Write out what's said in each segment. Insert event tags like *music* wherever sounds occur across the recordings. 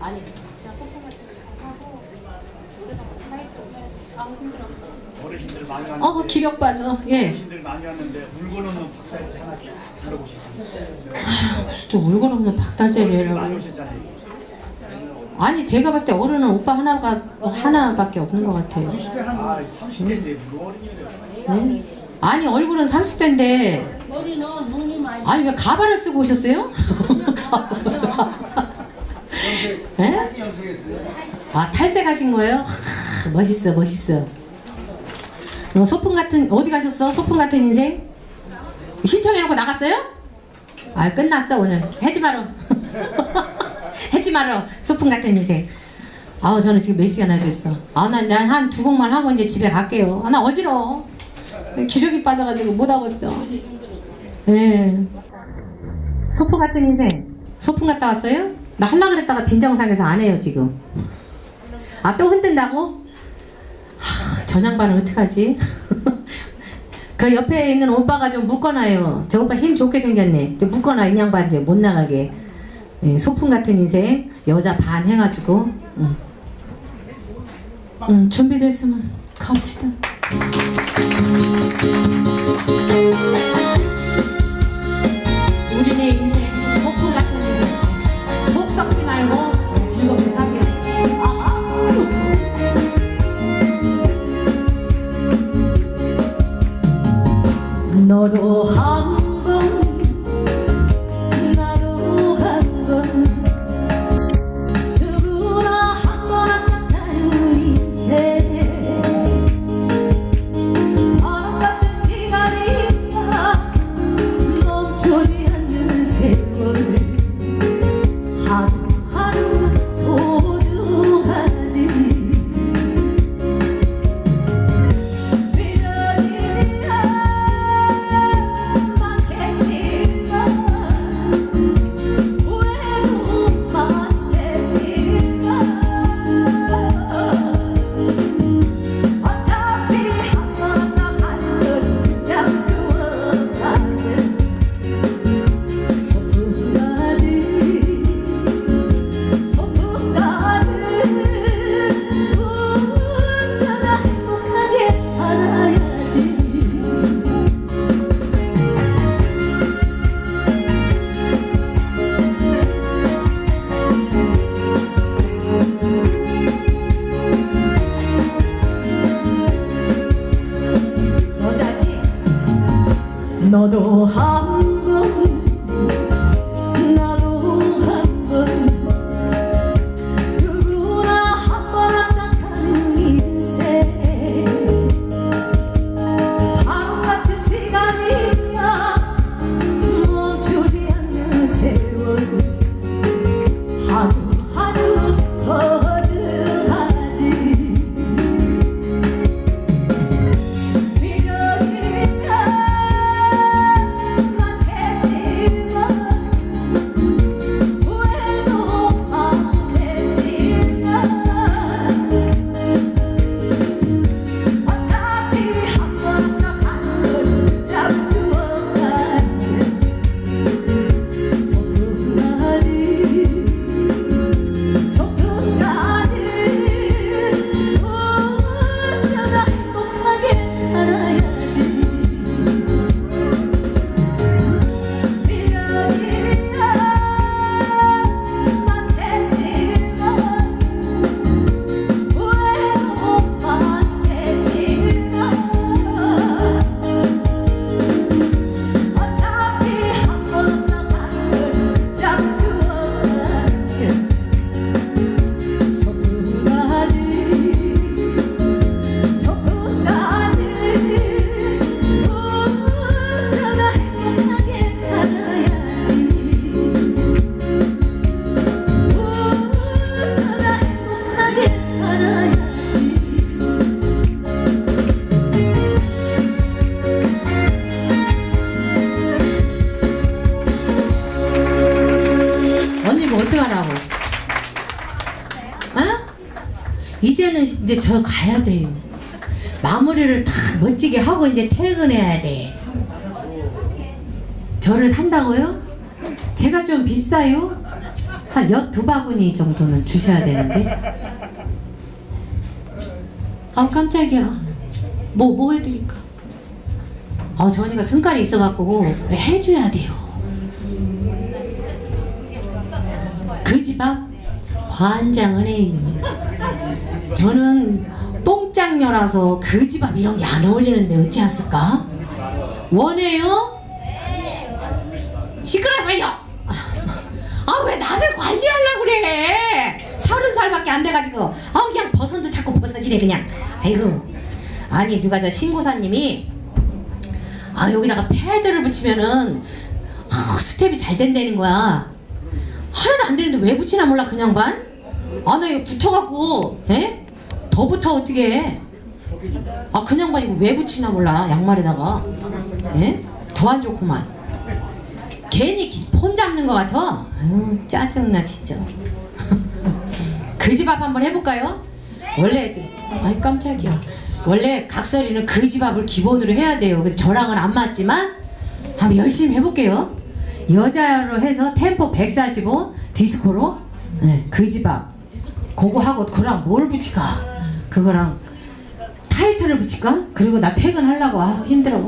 아니 그냥 소품 같은 거 하고 노래방 타이틀 아 힘들어. 어르신들 많이 왔는데 어 기력 빠져. 예. 어르신들 많이 왔는데 물건 없는 박사님 하나 쫙 사려고 싶습니다. 또 물건 없는 많이 박달재래라고. 오셨잖아요. 아니 제가 봤을 때 어른은 오빠 하나가 하나밖에 없는 것 같아요. 30대 한 30대인데 뭐 응? 아니 얼굴은 30대인데 머리는 눈이 많이 아니 왜 가발을 쓰고 오셨어요? *laughs* 예? 아 탈색하신 거예요? 하, 멋있어 멋있어. 너 소풍 같은 어디 가셨어? 소풍 같은 인생? 신청해놓고 나갔어요? 아 끝났어 오늘 해지 마라. *laughs* 해지 마라 소풍 같은 인생. 아우 저는 지금 몇 시간이나 됐어. 아난한 두 곡만 하고 이제 집에 갈게요. 아, 나 어지러워. 기력이 빠져가지고 못 하고 있어. 예. 소풍 같은 인생. 소풍 갔다 왔어요? 나 할라 그랬다가 빈정상에서 안 해요 지금. 아 또 흔든다고? 하, 전양반은 어떡하지? *laughs* 그 옆에 있는 오빠가 좀 묶어놔요. 저 오빠 힘 좋게 생겼네. 좀 묶어놔 이 양반 이제 못 나가게. 예, 소풍 같은 인생 여자 반 해가지고. 응. 응, 준비됐으면 갑시다. 너도 한 이제는 이제 저 가야 돼요. 마무리를 다 멋지게 하고 이제 퇴근해야 돼. 저를 산다고요? 제가 좀 비싸요? 한 엿 두 바구니 정도는 주셔야 되는데. 아 깜짝이야. 뭐뭐 해드릴까? 아 저니까 승깔이 있어갖고 해줘야 돼요. 그 집 앞 환장은 해. 저는 똥장녀라서 그 집 앞 이런 게 안 어울리는데 어찌하실까? 원해요? 시끄러워요. 아 왜 나를 관리하려고 그래? 서른 살밖에 안 돼가지고 아 그냥 버선도 자꾸 버서지래 그냥. 아이고 아니 누가 저 신고사님이 아 여기다가 패드를 붙이면은 아, 스텝이 잘 된다는 거야. 하나도 안 되는데 왜 붙이나 몰라 그냥 반? 아나 이거 붙어갖고 에? 더 붙어 어떻게 해? 아 그냥 반 이거 왜 붙이나 몰라 양말에다가. 예? 더 안 좋구만. 괜히 기- 폰 잡는 것 같아. 아유 짜증나 진짜. *laughs* 그 집 앞 한번 해볼까요? 원래 아이 깜짝이야. 원래 각설이는 그 집 앞을 기본으로 해야 돼요. 근데 저랑은 안 맞지만 한번 열심히 해볼게요. 여자로 해서 템포 145 디스코로? 네, 그 집 앞. 그거 하고 그랑 뭘 붙일까 그거랑 타이틀을 붙일까? 그리고 나 퇴근하려고 아 힘들어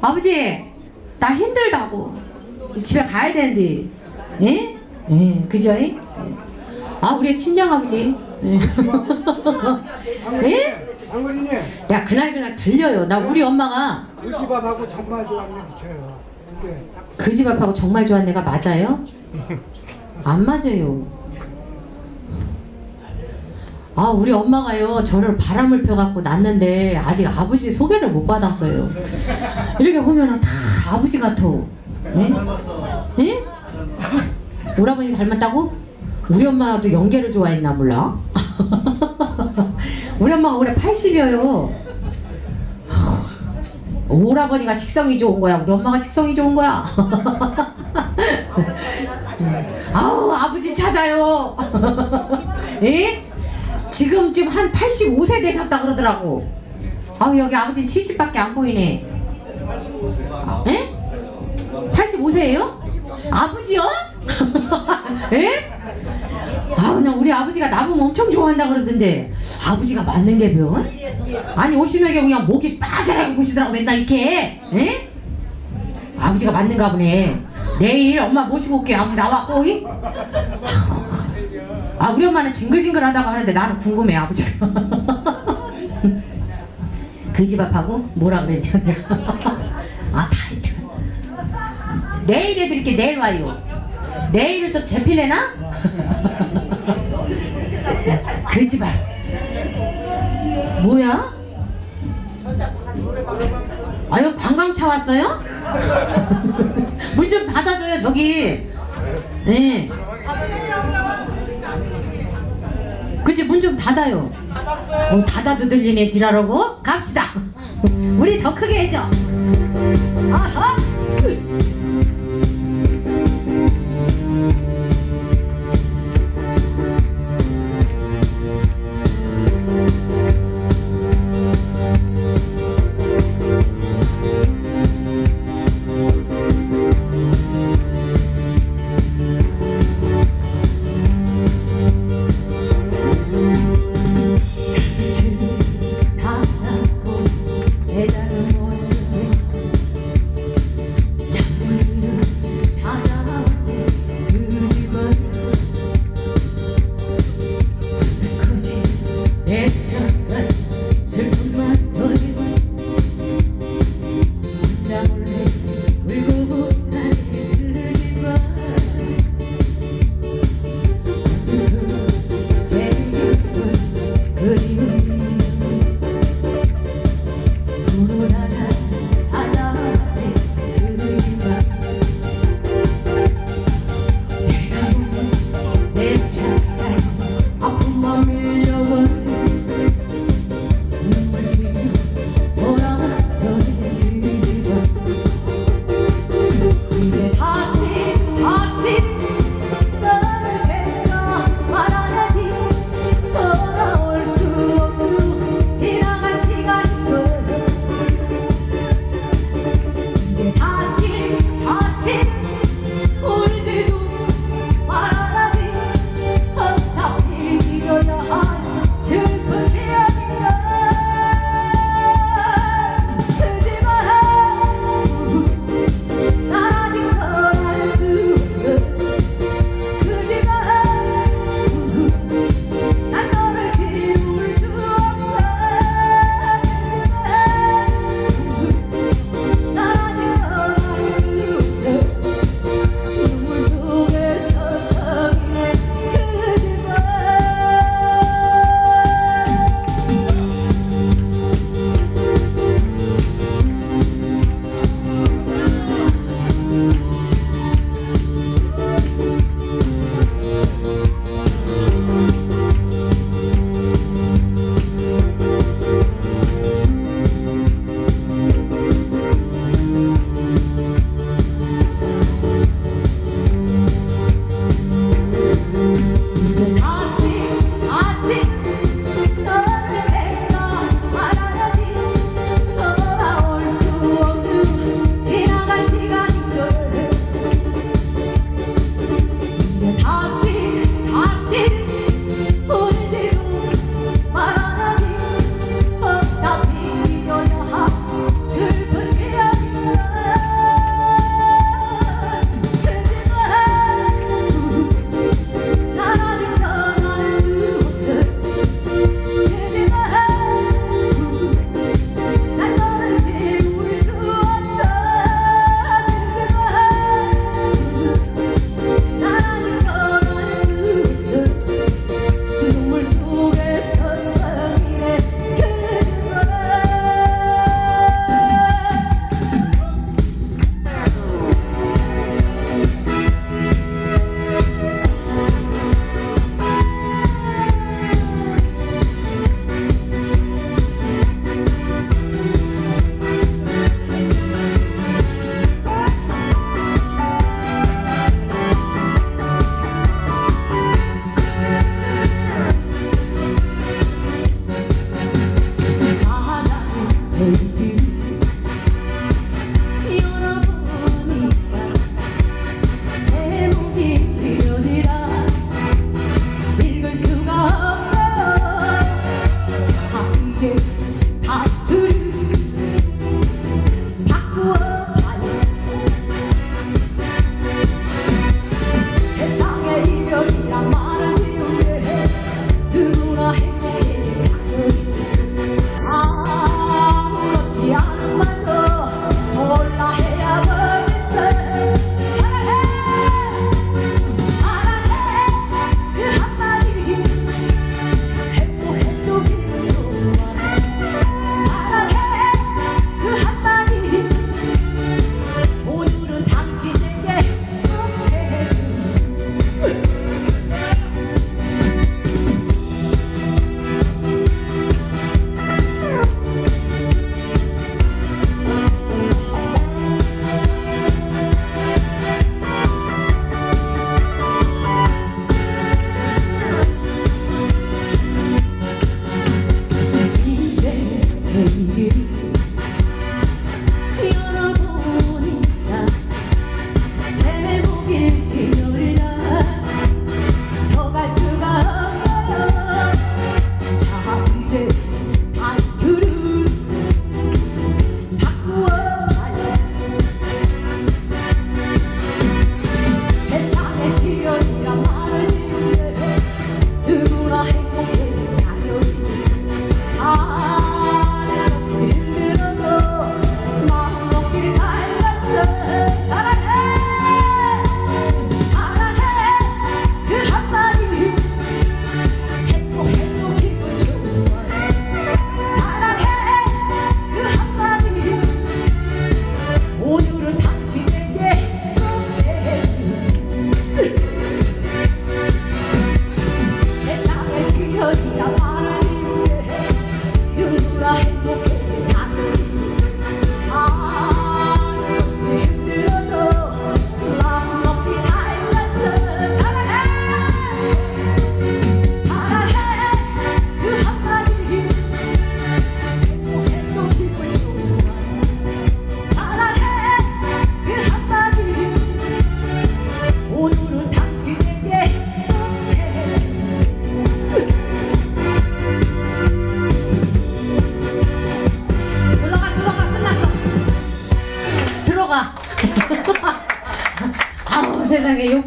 아버지 나 힘들다고 집에 가야 되는데 예? 예 그죠? 예? 아 우리 친정 아버지 예? 예? 장모님, 내가 그날 그날 들려요 나 우리 엄마가 물집밥하고 정말 좋아하는 게 붙여요. 그 집 앞하고 정말 좋아하는 애가 맞아요? 안 맞아요. 아 우리 엄마가요 저를 바람을 펴갖고 낳는데 아직 아버지 소개를 못 받았어요. 이렇게 보면은 다 아버지 같아. 예? 닮았어. 예? 오라버니 닮았다고? 우리 엄마도 연계를 좋아했나 몰라. *laughs* 우리 엄마가 올해 80이에요. 오라버니가 식성이 좋은 거야. 우리 엄마가 식성이 좋은 거야. *laughs* 아우 아버지 찾아요. *laughs* 예? 지금쯤 한 85세 되셨다 그러더라고. 아우 여기 아버지는 70밖에 안 보이네. 예? 85세예요? 아버지요? *laughs* 예? 아, 나 우리 아버지가 나보면 엄청 좋아한다 그러던데 아버지가 맞는 게 변? 아니 오시면 그냥 목이 빠져라고 보시더라고 맨날 이렇게 예? 아버지가 맞는가 보네 내일 엄마 모시고 올게 아버지 나와 꼬이? 아 우리 엄마는 징글징글하다고 하는데 나는 궁금해 아버지가 그 집 앞하고 뭐라 그랬냐 아 타이틀 내일 해드릴게 내일 와요 내일을 또 재필래나? 그 집 앞 뭐야? 아유 관광차 왔어요? 문 좀 닫아줘요 저기 네 그치 문 좀 닫아요. 어, 닫아도 들리네 지랄하고. 갑시다. 우리 더 크게 해줘. 아하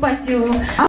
들어